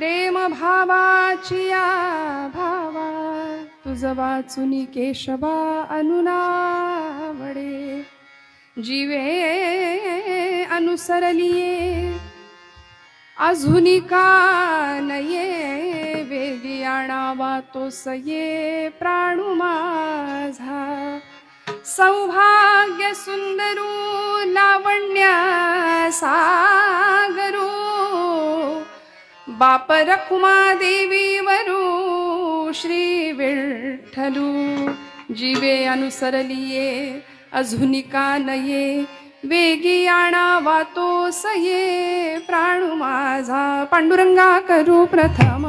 प्रेम भावाची भावा तुझ वाचुनी केशवा अनुनावडे जीवे अनुसरलिये अजुनी का नये वेगी आणावा तो सये प्राणू माझा. सौभाग्य सुंदरू लावण्या सागरू बाप रखुमा देवीवरू श्री विठ्ठलू जीवे अनुसरलिये अजूनिका नये वेगी आणावा तो सये प्राणू माझा पांडुरंगा करू प्रथम।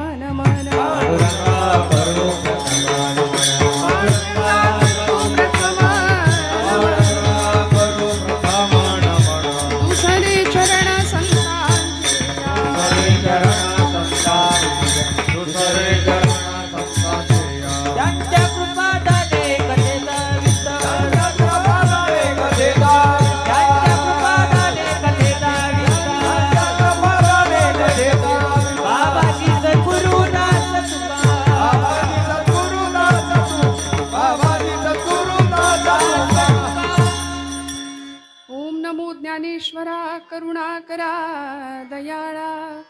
ईश्वरा करुणा करुणाकरा दयाळा.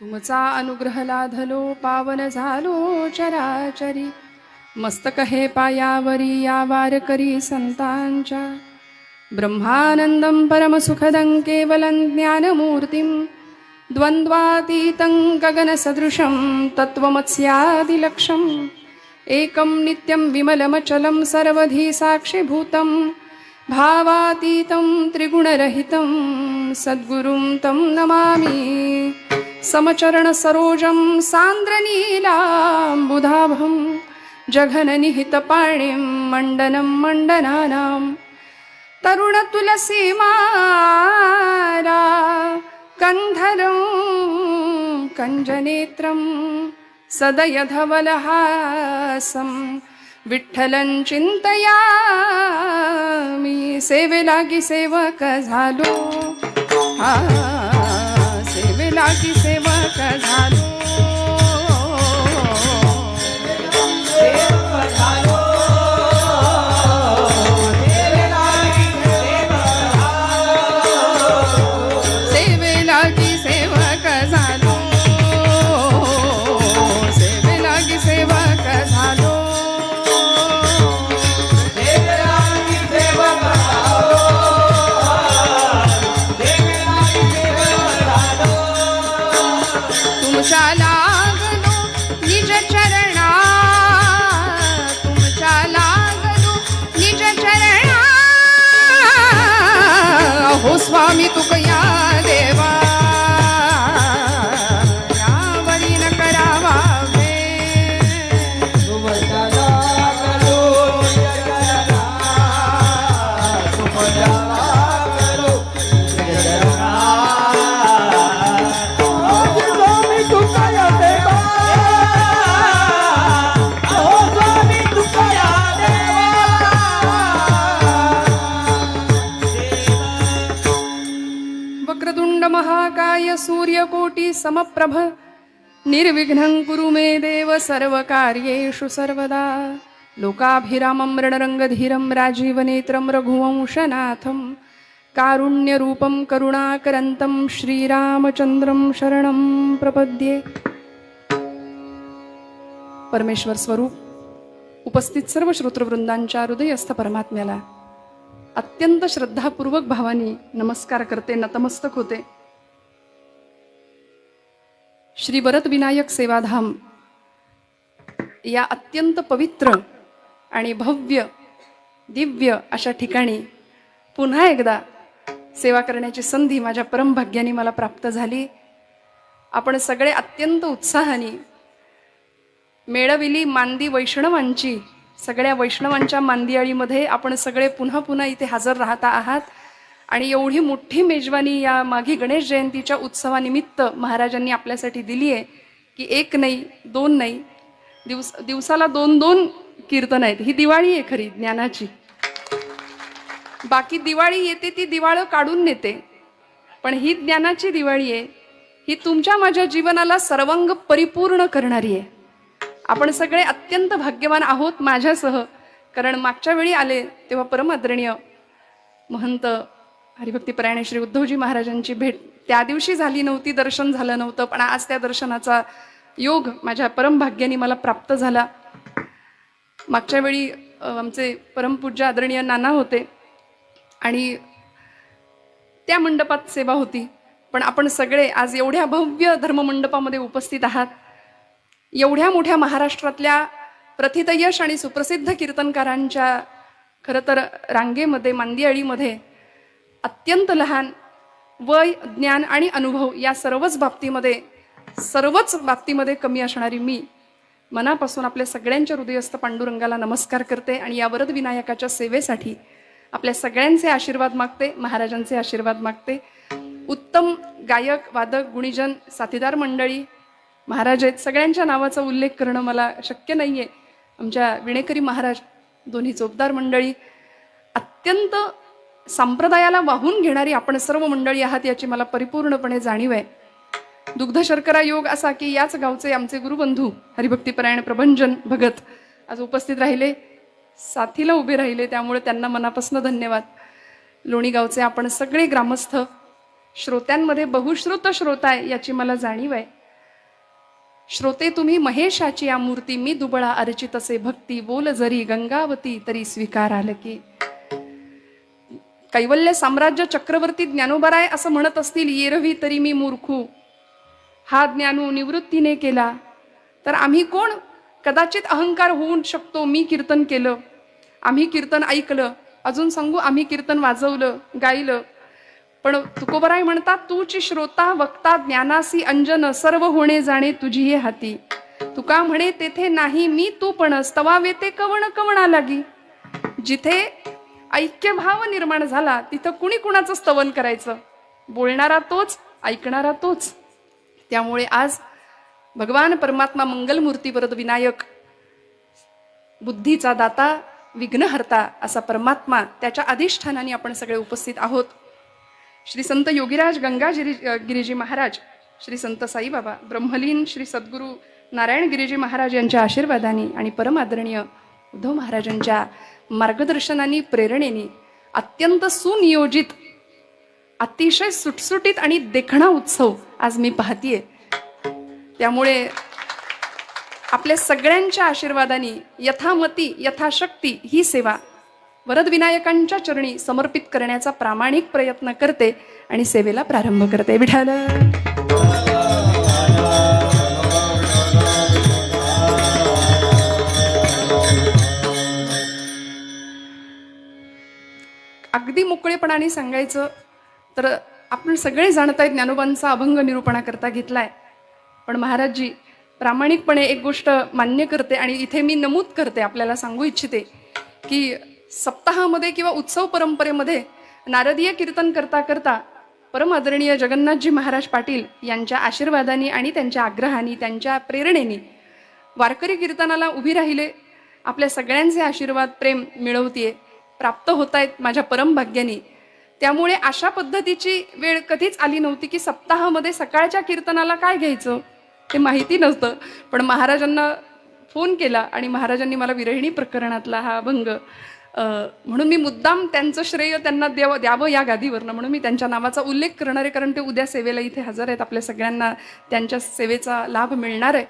तुमचा अनुग्रह लाधलो पावन झालो चराचरी. मस्तक हे पायावरी या वारकरी संतांच्या. ब्रह्मानंदं परमसुखदं केवलं ज्ञानमूर्तिं. द्वन्द्वातीतं गगनसदृशं तत्त्वमत्स्यादिलक्षम् एकं नित्यं विमलमचलं सर्वधी साक्षिभूतं भावातीतं त्रिगुणरहितं सद्गुरुं तं नमामि। समचरणसरोजं सान्द्रनीलाम्बुधाभं जघननिहितपाणिं मण्डनं मण्डनानां। तरुणतुलसीमारा कन्धरं कञ्जनेत्रं विठ्ठलन चिंतया मी सेवेलागी सेवक झालो. हा सेवेलागी सेवक झालो. सूर्यकोटी समप्रभ। निर्विघ्नं कुरु मे देव सर्वकार्येषु सर्वदा। लोकाभिरामं रणरङ्गधीरं राजीवनेत्रं रघुवंशनाथं। कारुण्यरूपं करुणाकरन्तं श्रीरामचन्द्रं शरणं प्रपद्ये। परमेश्वर स्वरूप उपस्थित सर्व श्रोतृवृंदांच्या हृदयस्थ परमात्म्याला अत्यंत श्रद्धापूर्वक भावानी नमस्कार करते नतमस्तक होते। श्री विनायक सेवाधाम. या अत्यंत पवित्र आणि भव्य दिव्य अशा ठिकाणी पुन्हा एकदा सेवा करण्याची संधी माझ्या परमभाग्याने मला प्राप्त झाली. आपण सगळे अत्यंत उत्साहाने मेळविली मांदी वैष्णवांची. सगळ्या वैष्णवांच्या मांदियाळीमध्ये आपण सगळे पुन्हा पुन्हा इथे हजर राहता आहात. आणि एवढी मोठी मेजवानी या माघी गणेश जयंतीच्या उत्सवानिमित्त महाराजांनी आपल्यासाठी दिली आहे की एक नाही दोन नाही दिवस दिवसाला दोन दोन कीर्तन आहेत. ही दिवाळी आहे खरी ज्ञानाची. बाकी दिवाळी येते ती दिवाळं काढून नेते. पण ही ज्ञानाची दिवाळी आहे. ही तुमच्या माझ्या जीवनाला सर्वांग परिपूर्ण करणारी आहे. आपण सगळे अत्यंत भाग्यवान आहोत माझ्यासह. कारण मागच्या वेळी आले तेव्हा परमादरणीय महंत हरिभक्तीपरायण श्री उद्धवजी महाराजांची भेट. त्या दिवशी झाली नव्हती दर्शन झालं नव्हतं पण आज त्या दर्शनाचा योग माझ्या परमभाग्याने मला प्राप्त झाला. मागच्या वेळी आमचे परमपूज्य आदरणीय नाना होते आणि त्या मंडपात सेवा होती. पण आपण सगळे आज एवढ्या भव्य धर्ममंडपामध्ये उपस्थित आहात. एवढ्या मोठ्या महाराष्ट्रातल्या प्रथितयश आणि सुप्रसिद्ध कीर्तनकारांच्या खरं तर रांगेमध्ये मांदियाळीमध्ये अत्यंत लहान वय ज्ञान आणि अनुभव या सर्वच बाबतीमध्ये सर्वच बाबतीमध्ये कमी असणारी मी मनापासून आपल्या सगळ्यांच्या हृदयस्थ पांडुरंगाला नमस्कार करते आणि या वरद विनायकाच्या सेवेसाठी आपल्या सगळ्यांचे आशीर्वाद मागते महाराजांचे आशीर्वाद मागते. उत्तम गायक वादक गुणीजन साथीदार मंडळी महाराज आहेत. सगळ्यांच्या नावाचा उल्लेख करणं मला शक्य नाही आहे आमच्या विणेकरी महाराज दोन्ही चोपदार मंडळी अत्यंत संप्रदायाला वाहून घेणारी आपण सर्व मंडळी आहात याची मला परिपूर्णपणे जाणीव आहे. दुग्ध शर्करा योग असा की याच गावचे आमचे गुरुबंधू हरिभक्तीपरायण प्रभंजन भगत आज उपस्थित राहिले. साथीला उभे राहिले त्यामुळे त्यांना मनापासून धन्यवाद. लोणी गावचे आपण सगळे ग्रामस्थ श्रोत्यांमध्ये बहुश्रुत श्रोता आहे याची मला जाणीव आहे. श्रोते तुम्ही महेशाची या मूर्ती मी दुबळा अर्चित असे भक्ती बोल जरी गंगावती तरी स्वीकार आलं की कैवल्य साम्राज्य चक्रवर्ती ज्ञानोबराय असं म्हणत असतील येरवी तरी मी मूर्खू. हा ज्ञानू निवृत्तीने केला. तर आम्ही कोण? कदाचित अहंकार होऊ शकतो मी कीर्तन केलं. आम्ही कीर्तन ऐकलं. अजून सांगू आम्ही कीर्तन वाजवलं गायलं. पण तुकोबराय म्हणतात तूची श्रोता वक्ता ज्ञानासी अंजन सर्व होणे जाणे तुझी हे हाती. तुका म्हणे तेथे नाही मी तू पण तवा वेते कवण कवणा लागी जिथे ऐक्यभाव निर्माण झाला तिथं कुणी कुणाचं स्तवन करायचं? बोलणारा तोच ऐकणारा तोच. त्यामुळे आज भगवान परमात्मा मंगलमूर्तीपरद विनायक बुद्धीचा दाता विघ्नहर्ता असा परमात्मा त्याच्या अधिष्ठानाने आपण सगळे उपस्थित आहोत. श्री संत योगीराज गंगा गिरी गिरीजी महाराज श्री संत साईबाबा ब्रह्मलीन श्री सद्गुरू नारायण गिरीजी महाराज यांच्या आशीर्वादाने आणि परमादरणीय उद्धव महाराजांच्या मार्गदर्शनाने प्रेरणेने अत्यंत सुनियोजित अतिशय सुटसुटीत आणि देखणा उत्सव आज मी पाहतीये. त्यामुळे आपल्या सगळ्यांच्या आशीर्वादाने यथामती यथाशक्ती ही सेवा वरदविनायकांच्या चरणी समर्पित करण्याचा प्रामाणिक प्रयत्न करते आणि सेवेला प्रारंभ करते. विठाल अगदी मोकळेपणाने सांगायचं तर आपण सगळे जाणत आहेत ज्ञानोबांचा अभंग निरूपणा करता आहे पण महाराजजी प्रामाणिकपणे एक गोष्ट मान्य करते आणि इथे मी नमूद करते आपल्याला सांगू इच्छिते की सप्ताहामध्ये किंवा उत्सव परंपरेमध्ये नारदीय कीर्तन करता करता परम आदरणीय जगन्नाथजी महाराज पाटील यांच्या आशीर्वादाने आणि त्यांच्या आग्रहाने त्यांच्या प्रेरणेने वारकरी कीर्तनाला उभी राहिले. आपल्या सगळ्यांचे आशीर्वाद प्रेम मिळवतीये. प्राप्त होत आहेत माझ्या परमभाग्याने त्यामुळे अशा पद्धतीची वेळ कधीच आली नव्हती की सप्ताहामध्ये सकाळच्या कीर्तनाला काय घ्यायचं? ते माहिती नव्हतं. पण महाराजांना फोन केला आणि महाराजांनी मला विरहिणी प्रकरणातला हा अभंग म्हणून मी मुद्दाम त्यांचं श्रेय त्यांना द्यावं द्यावं या गादीवरनं. म्हणून मी त्यांच्या नावाचा उल्लेख करणार आहे कारण ते उद्या सेवेला इथे हजर आहेत. आपल्या सगळ्यांना त्यांच्या सेवेचा लाभ मिळणार आहे.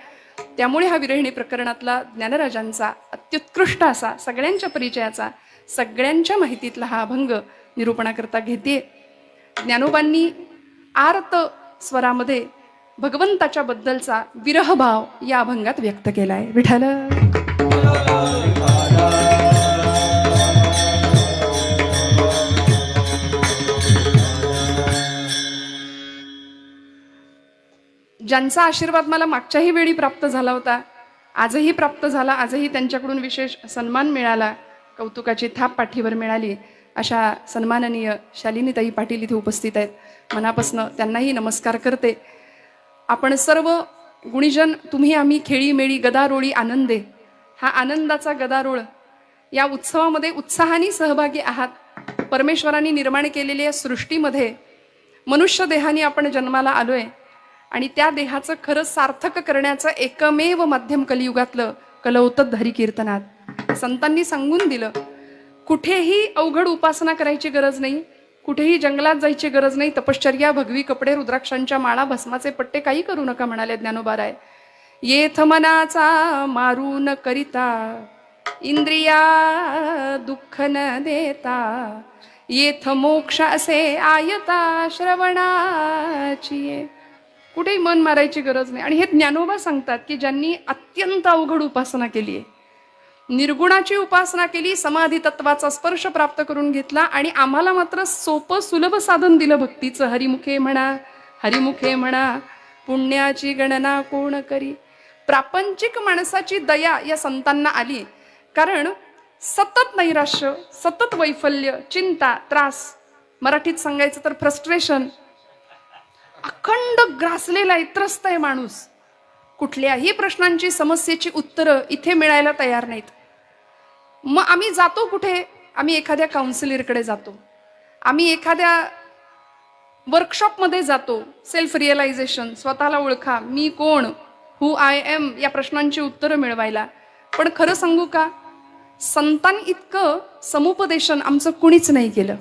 त्यामुळे हा विरहिणी प्रकरणातला ज्ञानराजांचा अत्युत्कृष्ट असा सगळ्यांच्या परिचयाचा सगळ्यांच्या माहितीतला हा अभंग निरूपणाकरता घेते. ज्ञानोबांनी आर्त स्वरामध्ये भगवंताच्या बद्दलचा विरहभाव या अभंगात व्यक्त केलाय. विठाल ज्यांचा आशीर्वाद मला मागच्याही वेळी प्राप्त झाला होता आजही प्राप्त झाला आजही त्यांच्याकडून विशेष सन्मान मिळाला कौतुकाची थाप पाठीवर मिळाली अशा सन्माननीय शालिनीताई पाटील इथे उपस्थित आहेत. मनापासनं त्यांनाही नमस्कार करते. आपण सर्व गुणीजन तुम्ही आम्ही खेळी मेळी गदारोळी आनंदे हा आनंदाचा गदारोळ या उत्सवामध्ये उत्साहाने सहभागी आहात. परमेश्वरांनी निर्माण केलेल्या या सृष्टीमध्ये मनुष्य देहाने आपण जन्माला आलो आहे आणि त्या देहाचं खरं सार्थक करण्याचं एकमेव माध्यम कलियुगातलं कलौतत धरी कीर्तनात. संतांनी सांगून दिलं कुठेही अवघड उपासना करायची गरज नाही कुठेही जंगलात जायची गरज नाही तपश्चर्या भगवी कपडे रुद्राक्षांच्या माळा भस्माचे पट्टे काही करू नका म्हणाले ज्ञानोबाराय. येथ मनाचा मारू न करिता इंद्रिया दुःख न देता येथ मोक्ष असे आयता श्रवणाची कुठेही मन मारायची गरज नाही. आणि हे ज्ञानोबा सांगतात की ज्यांनी अत्यंत अवघड उपासना केली आहे. निर्गुणाची उपासना केली समाधी तत्वाचा स्पर्श प्राप्त करून घेतला आणि आम्हाला मात्र सोपं सुलभ साधन दिलं भक्तीचं. हरिमुखे म्हणा हरिमुखे म्हणा पुण्याची गणना कोण करी? प्रापंचिक माणसाची दया या संतांना आली. कारण सतत नैराश्य सतत वैफल्य चिंता त्रास मराठीत सांगायचं तर फ्रस्ट्रेशन अखंड ग्रासलेला आहे त्रस्त आहे माणूस. कुठल्याही प्रश्नांची समस्येची उत्तरं इथे मिळायला तयार नाहीत. मग आम्ही जातो कुठे? आम्ही एखाद्या काउन्सिलरकडे जातो. आम्ही एखाद्या वर्कशॉपमध्ये जातो. सेल्फ रिअलायझेशन स्वतःला ओळखा. मी कोण? हु आय एम या प्रश्नांची उत्तरं मिळवायला. पण खरं सांगू का? संतान इतकं समुपदेशन आमचं कुणीच नाही केलं.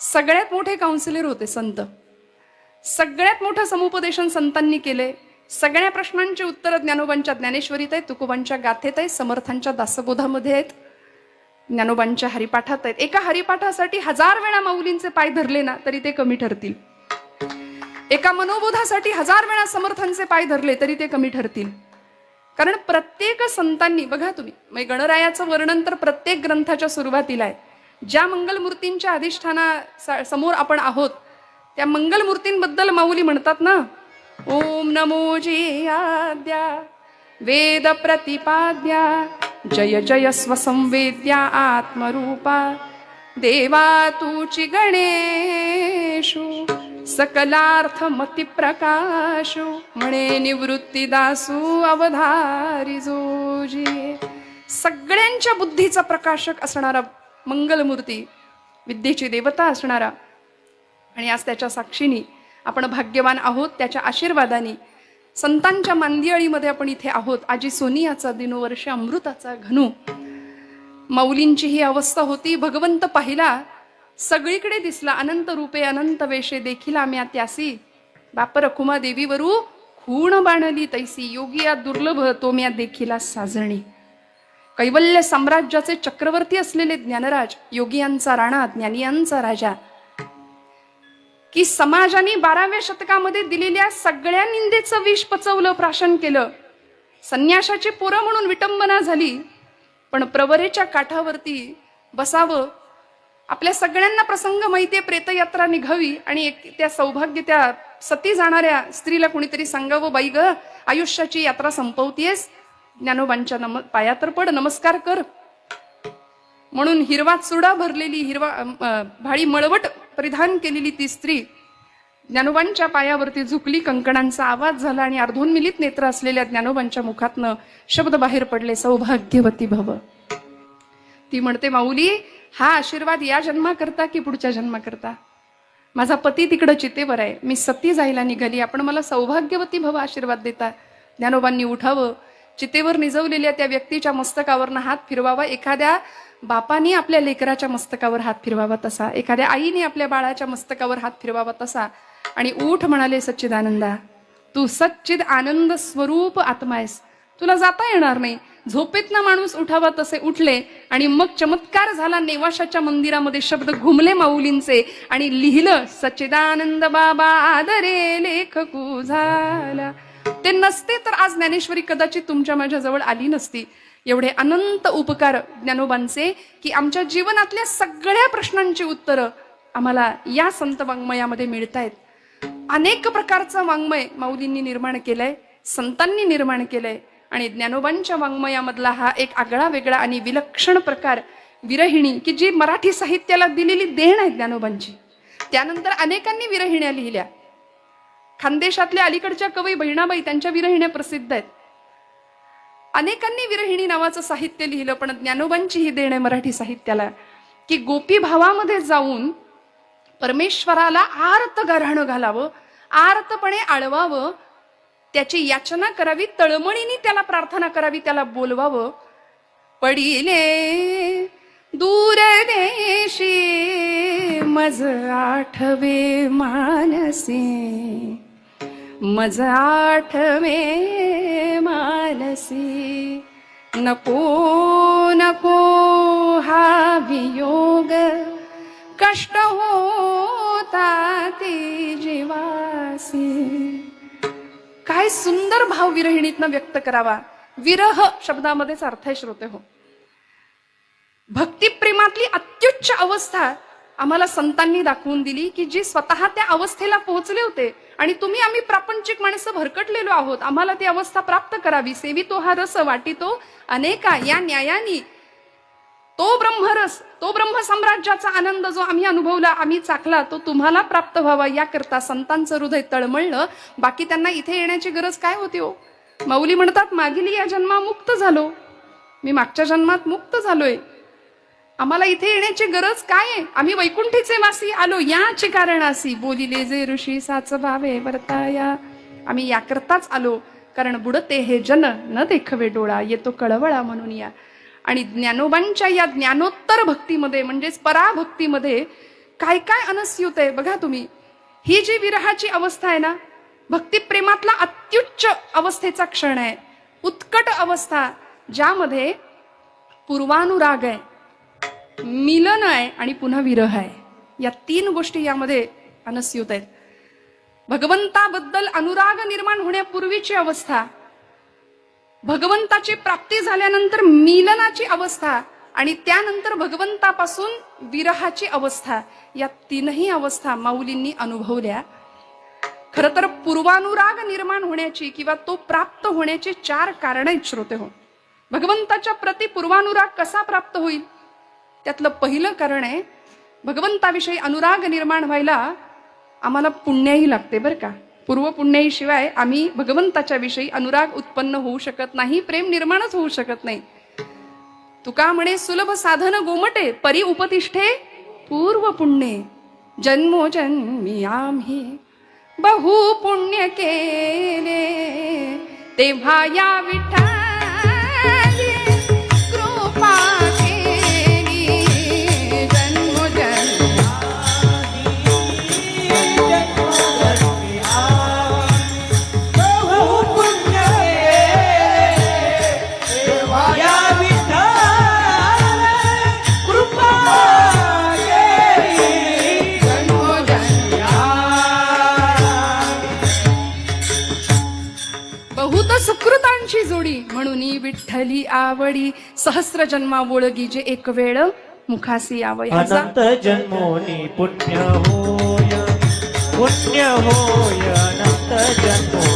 सगळ्यात मोठे काउन्सिलर होते संत. सगळ्यात मोठं समुपदेशन संतांनी केलंय सगळ्या प्रश्नांची उत्तरं ज्ञानोबांच्या ज्ञानेश्वरीत आहेत तुकोबांच्या गाथेत आहेत समर्थांच्या दासबोधामध्ये आहेत. ज्ञानोबांच्या हरिपाठात आहेत. एका हरिपाठासाठी हजार वेळा माऊलींचे पाय धरले ना तरी ते कमी ठरतील. एका मनोबोधासाठी हजार वेळा समर्थांचे पाय धरले तरी ते कमी ठरतील. कारण प्रत्येक संतांनी बघा तुम्ही म्हणजे गणरायाचं वर्णन तर प्रत्येक ग्रंथाच्या सुरुवातीला आहे. ज्या मंगलमूर्तींच्या अधिष्ठाना सा- समोर आपण आहोत त्या मंगलमूर्तींबद्दल माऊली म्हणतात ना ओम नमो जी आद्या वेद प्रतिपाद्या जय जय स्वसंवेद्या आत्मरूपा. देवा तुचि गणेशु सकलार्थ म्हणे निवृत्तीदासू अवधारी जोजी. सगळ्यांच्या बुद्धीचा प्रकाशक असणारा मंगलमूर्ती विद्येची देवता असणारा. आणि आज त्याच्या साक्षीनी आपण भाग्यवान आहोत त्याच्या आशीर्वादाने संतांच्या मांदियाळीमध्ये आपण इथे आहोत. आजी सोनियाचा दिनोवर्ष अमृताचा घनू. माऊलींची ही अवस्था होती. भगवंत पाहिला. सगळीकडे दिसला. अनंत रूपे अनंत वेशे देखील आम्ही त्यासी बाप रखुमा देवीवरू खूण बाणली तैसी. योगिया दुर्लभ तो म्या देखीला साजणी. कैवल्य साम्राज्याचे चक्रवर्ती असलेले ज्ञानराज योगियांचा राणा ज्ञानियांचा राजा. की समाजाने बाराव्या शतकामध्ये दिलेल्या सगळ्या निंदेचं विष पचवलं प्राशन केलं. संन्याशाची पोरं म्हणून विटंबना झाली पण प्रवरेच्या काठावरती बसावं. आपल्या सगळ्यांना प्रसंग माहितीये प्रेतयात्रा निघावी आणि एक त्या सौभाग्य त्या सती जाणाऱ्या स्त्रीला कुणीतरी सांगावं बाई ग आयुष्याची यात्रा संपवतीयस. ज्ञानोबांच्या नम पाया तर पड नमस्कार कर. म्हणून हिरवा चुडा भरलेली हिरवा भाळी मळवट परिधान केलेली ती स्त्री ज्ञानोबांच्या पायावरती झुकली कंकणांचा आवाज झाला आणि अर्धोन्मिलित नेत्र असलेल्या ज्ञानोबांच्या मुखातनं शब्द बाहेर पडले सौभाग्यवती भव. ती म्हणते माऊली हा आशीर्वाद या जन्माकरता की पुढच्या जन्माकरता? माझा पती तिकडं चितेवर आहे. मी सती जायला निघाली. आपण मला सौभाग्यवती भव आशीर्वाद देता. ज्ञानोबांनी उठावं. चितेवर निजवलेल्या त्या व्यक्तीच्या मस्तकावरनं हात फिरवावा. एखाद्या बापानी आपल्या लेकराच्या मस्तकावर हात फिरवावा तसा एखाद्या आईने आपल्या बाळाच्या मस्तकावर हात फिरवावा तसा आणि ऊठ म्हणाले सच्चिदानंदा तू सच्चिद आनंद स्वरूप आत्मा आहेस. तुला जाता येणार नाही. झोपेतनं माणूस उठावा तसे उठले आणि मग चमत्कार झाला नेवाशाच्या मंदिरामध्ये शब्द घुमले माऊलींचे आणि लिहिलं सच्चिदानंद बाबा आदरे लेखकू झाला. ते नसते तर आज ज्ञानेश्वरी कदाचित तुमच्या माझ्या जवळ आली नसती. एवढे अनंत उपकार ज्ञानोबांचे की आमच्या जीवनातल्या सगळ्या प्रश्नांची उत्तरं आम्हाला या संत वाङ्मयामध्ये मिळतायत. अनेक प्रकारचं वाङ्मय माऊलींनी निर्माण केलंय संतांनी निर्माण केलंय आणि ज्ञानोबांच्या वाङ्मयामधला हा एक आगळा वेगळा आणि विलक्षण प्रकार विरहिणी की जी मराठी साहित्याला दिलेली देण आहे ज्ञानोबांची. त्यानंतर अनेकांनी विरहिण्या लिहिल्या. खानदेशातल्या अलीकडच्या कवी बहिणाबाई त्यांच्या विरहिण्या प्रसिद्ध आहेत. अनेकांनी विरहिणी नावाचं साहित्य लिहिलं पण ज्ञानोबांची ही देण आहे मराठी साहित्याला. की गोपी भावामध्ये जाऊन परमेश्वराला आर्त गारहाणं घालावं आर्तपणे आळवावं त्याची याचना करावी तळमळीने त्याला प्रार्थना करावी त्याला बोलवावं. पडिले दूर देशी मज आठवे मानसी. मज आठवे मानसी। नको नको हा वियोग। कष्ट होता ते जीवासी। काय सुंदर भाव विरहिणीतनं व्यक्त करावा. विरह शब्दामध्येच अर्थ आहे श्रोते हो. भक्तिप्रेमातली अत्युच्च अवस्था आम्हाला संतांनी दाखवून दिली की जी स्वतः त्या अवस्थेला पोहोचले होते आणि तुम्ही आम्ही प्रापंचिक माणसं भरकटलेलो आहोत. आम्हाला ती अवस्था प्राप्त करावी. सेवितो हा रस वाटितो. अनेका या न्यायानी तो ब्रह्मरस तो ब्रह्म साम्राज्याचा आनंद जो आम्ही अनुभवला आम्ही चाकला तो तुम्हाला प्राप्त व्हावा याकरता संतांचं हृदय तळमळलं. बाकी त्यांना इथे येण्याची गरज काय होती हो? माऊली म्हणतात मागील या जन्मा मुक्त झालो. मी मागच्या जन्मात मुक्त झालोय. आम्हाला इथे येण्याची गरज काय आहे? आम्ही वैकुंठीचे वासी आलो याचे कारण असी. बोलिले जे ऋषी साच भावे वर्ताया. आम्ही याकरताच आलो कारण बुडते हे जन न देखवे डोळा येतो कळवळा म्हणून या. आणि ज्ञानोबांच्या या ज्ञानोत्तर भक्तीमध्ये म्हणजेच पराभक्तीमध्ये काय काय अनस्यूत आहे बघा तुम्ही. ही जी विरहाची अवस्था आहे ना भक्तिप्रेमातला अत्युच्च अवस्थेचा क्षण आहे. उत्कट अवस्था ज्यामध्ये पूर्वानुराग आहे. मिलन आहे आणि पुन्हा विरह आहे. या तीन गोष्टी यामध्ये अनस्यूत आहेत. भगवंताबद्दल अनुराग निर्माण होण्यापूर्वीची अवस्था भगवंताची प्राप्ती झाल्यानंतर मिलनाची अवस्था आणि त्यानंतर भगवंतापासून विरहाची अवस्था या तीनही अवस्था माऊलींनी अनुभवल्या. खर तर पूर्वानुराग निर्माण होण्याची किंवा तो प्राप्त होण्याची चार कारण आहेत श्रोते हो. भगवंताच्या प्रती पूर्वानुराग कसा प्राप्त होईल? त्यातलं पहिलं कारण आहे भगवंताविषयी अनुराग निर्माण व्हायला आम्हाला पुण्याही लागते बरं का. पूर्व पुण्याईशिवाय आम्ही भगवंताच्या विषयी अनुराग उत्पन्न होऊ शकत नाही प्रेम निर्माणच होऊ शकत नाही. तुका म्हणे सुलभ साधन गोमटे परी उपतिष्ठे पूर्व पुण्ये जन्मोजन्मी आम्ही बहु पुण्य केले तेव्हा या विठा विठ्ठली आवडी. सहस्र जन्मा वोळगी जे एक वेळ. मुखासी यावं अनंत जन्मोनी पुण्य होय. पुण्य होय अनंत जन्मो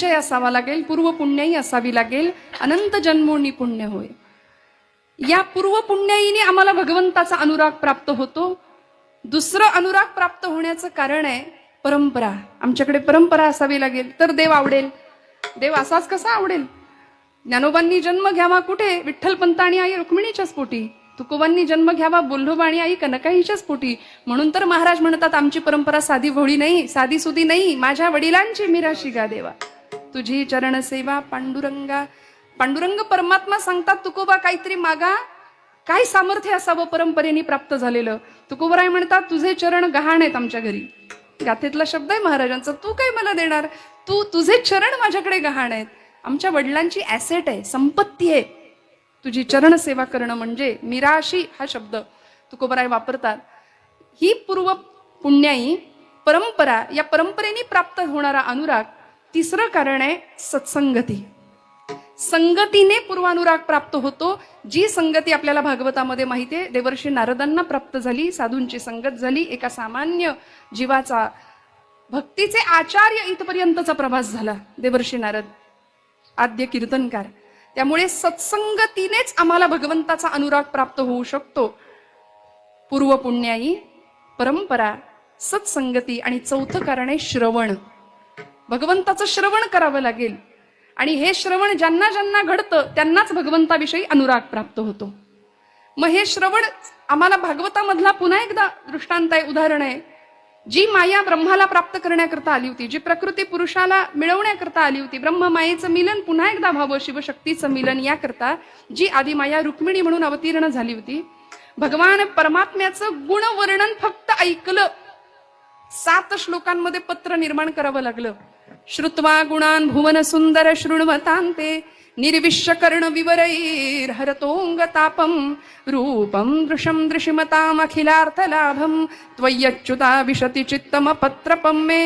संचय असावा लागेल पूर्व पुण्याई असावी लागेल अनंत जन्मोनी पुण्य होय. या पूर्व पुण्याईने आम्हाला भगवंताचा अनुराग प्राप्त होतो. दुसरं अनुराग प्राप्त होण्याचं कारण आहे परंपरा. आमच्याकडे परंपरा असावी लागेल तर देव आवडेल. देव असाच कसा आवडेल? ज्ञानोबांनी जन्म घ्यावा कुठे? विठ्ठलपंत आणि आई रुक्मिणीच्याच पोटी. तुकोबांनी जन्म घ्यावा बोल्लोबा आणि आई कनकाईच्याच पोटी. म्हणून तर महाराज म्हणतात आमची परंपरा साधी भोळी नाही साधी सुधी नाही माझ्या वडिलांची मिराशी गा देवा. तुझी चरणसेवा पांडुरंगा. पांडुरंग परमात्मा सांगतात तुकोबा काहीतरी मागा. काय सामर्थ्य असावं परंपरेने प्राप्त झालेलं? तुकोबराय म्हणतात तुझे चरण गहाण आहेत आमच्या घरी. गाथेतला शब्द आहे महाराजांचा तू काय मला देणार? तू तुझे चरण माझ्याकडे गहाण आहेत. आमच्या वडिलांची ॲसेट आहे संपत्ती आहे. तुझी चरण सेवा करणं म्हणजे मिराशी हा शब्द तुकोबराय वापरतात. ही पूर्व पुण्याई परंपरा या परंपरेने प्राप्त होणारा अनुराग तिसरं कारण आहे सत्संगती. संगतीने पूर्वानुराग प्राप्त होतो. जी संगती आपल्याला भागवतामध्ये माहिती आहे देवर्षी नारदांना प्राप्त झाली साधूंची संगत झाली एका सामान्य जीवाचा भक्तीचे आचार्य इथपर्यंतचा प्रवास झाला देवर्षी नारद. आद्य कीर्तनकार. त्यामुळे सत्संगतीनेच आम्हाला भगवंताचा अनुराग प्राप्त होऊ शकतो. पूर्वपुण्याई परंपरा सत्संगती आणि चौथं कारण आहे श्रवण. भगवंताचं श्रवण करावं लागेल. आणि हे श्रवण ज्यांना ज्यांना घडतं त्यांनाच भगवंताविषयी अनुराग प्राप्त होतो. मग हे श्रवण आम्हाला भागवतामधला पुन्हा एकदा दृष्टांत आहे उदाहरण आहे. जी माया ब्रह्माला प्राप्त करण्याकरता आली होती जी प्रकृती पुरुषाला मिळवण्याकरता आली होती ब्रह्म मायेचं मिलन पुन्हा एकदा व्हावं शिवशक्तीचं मिलन याकरता जी आधी माया रुक्मिणी म्हणून अवतीर्ण झाली होती भगवान परमात्म्याचं गुणवर्णन फक्त ऐकलं. सात श्लोकांमध्ये पत्र निर्माण करावं लागलं. श्रुत्वा गुणान् भुवन सुंदर शृण्वतांते निर्विश्य विवरैर्हरतोऽङ्गतापं रूपं दृशं दृशिमतामखिलार्थलाभं त्वय्यच्युता विशति चित्तमपत्रपं मे।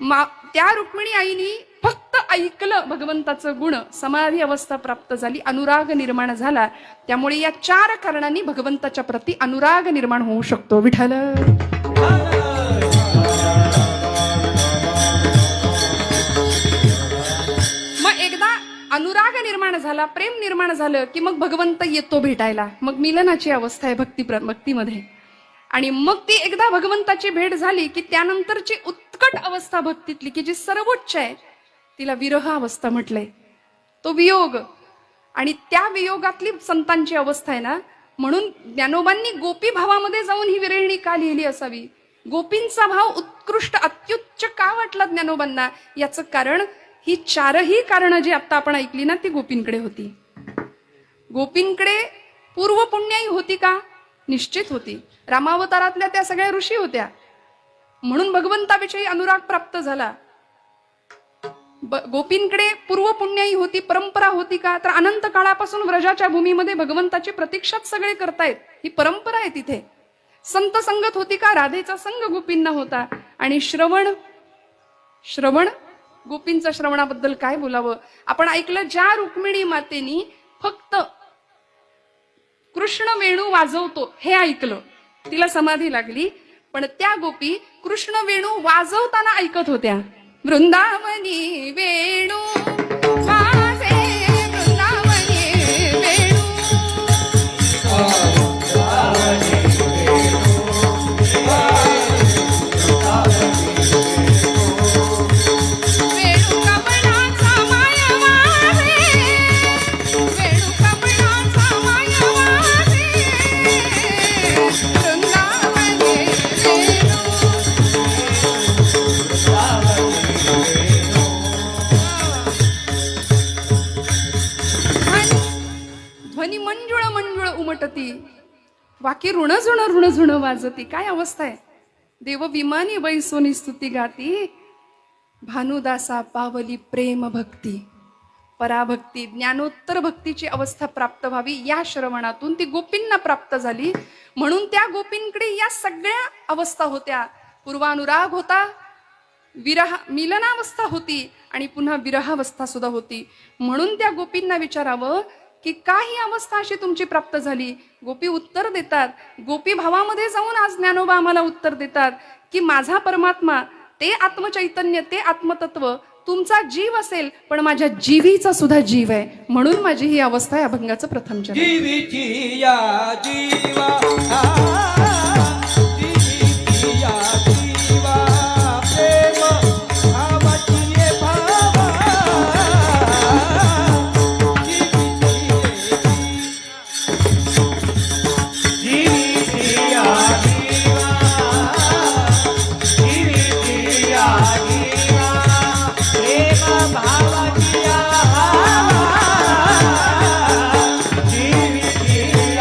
मा त्या रुक्मिणी आईनी फक्त ऐकलं भगवंताचं गुण समाधी अवस्था प्राप्त झाली अनुराग निर्माण झाला. त्यामुळे या चार कारणांनी भगवंताच्या प्रती अनुराग निर्माण होऊ शकतो विठ्ठल. अनुराग निर्माण झाला प्रेम निर्माण झालं की मग भगवंत येतो भेटायला. मग मिलनाची अवस्था आहे भक्ती प्र- भक्तीमध्ये. आणि मग ती एकदा भगवंताची भेट झाली की त्यानंतरची उत्कट अवस्था भक्तीतली की जी सर्वोच्च आहे तिला विरह अवस्था म्हटलंय. तो वियोग. आणि त्या वियोगातली संतांची अवस्था आहे ना म्हणून ज्ञानोबांनी गोपी भावामध्ये जाऊन ही विरहिणी का लिहिली असावी? गोपींचा भाव उत्कृष्ट अत्युच्च का वाटला ज्ञानोबांना? याचं कारण ही चारही कारणं जी आत्ता आपण ऐकली ना ती गोपींकडे होती. गोपींकडे पूर्वपुण्याई होती का? निश्चित होती. रामावतारातल्या त्या सगळ्या ऋषी होत्या. म्हणून भगवंताविषयी अनुराग प्राप्त झाला. ब- गोपींकडे पूर्वपुण्याई होती परंपरा होती का? तर अनंत काळापासून व्रजाच्या भूमीमध्ये भगवंताची प्रतीक्षाच सगळे करतायत. ही परंपरा आहे तिथे. संत संगत होती का? राधेचा संघ गोपींना होता. आणि श्रवण श्रवण गोपींचं श्रवणाबद्दल काय बोलावं? आपण ऐकलं ज्या रुक्मिणी मातेनी फक्त कृष्ण वेणू वाजवतो हे ऐकलं. तिला समाधी लागली पण त्या गोपी कृष्ण वेणू वाजवताना ऐकत होत्या. वृंदावनी वेणू वाजे झुण वाजती काय अवस्था आहे? देव विमानी वैसोनी स्तुती गाती. भानुदासा पावली प्रेम भक्ती. पराभक्ती ज्ञानोत्तर भक्तीची अवस्था प्राप्त व्हावी. या श्रवणातून ती गोपींना प्राप्त झाली. म्हणून त्या गोपींकडे या सगळ्या अवस्था होत्या. पूर्वानुराग होता. विरह मिलनावस्था होती. आणि पुन्हा विरहावस्था सुद्धा होती. म्हणून त्या गोपींना विचारावं की का ही अवस्था अशी तुमची प्राप्त झाली? गोपी उत्तर देतात. गोपी भावामध्ये जाऊन आज ज्ञानोबा आम्हाला उत्तर देतात की माझा परमात्मा ते आत्मचैतन्य ते आत्मतत्व तुमचा जीव असेल पण माझ्या जीवीचा सुद्धा जीव आहे. म्हणून माझी ही अवस्था आहे अभंगाचं प्रथम जीवीची या जीवा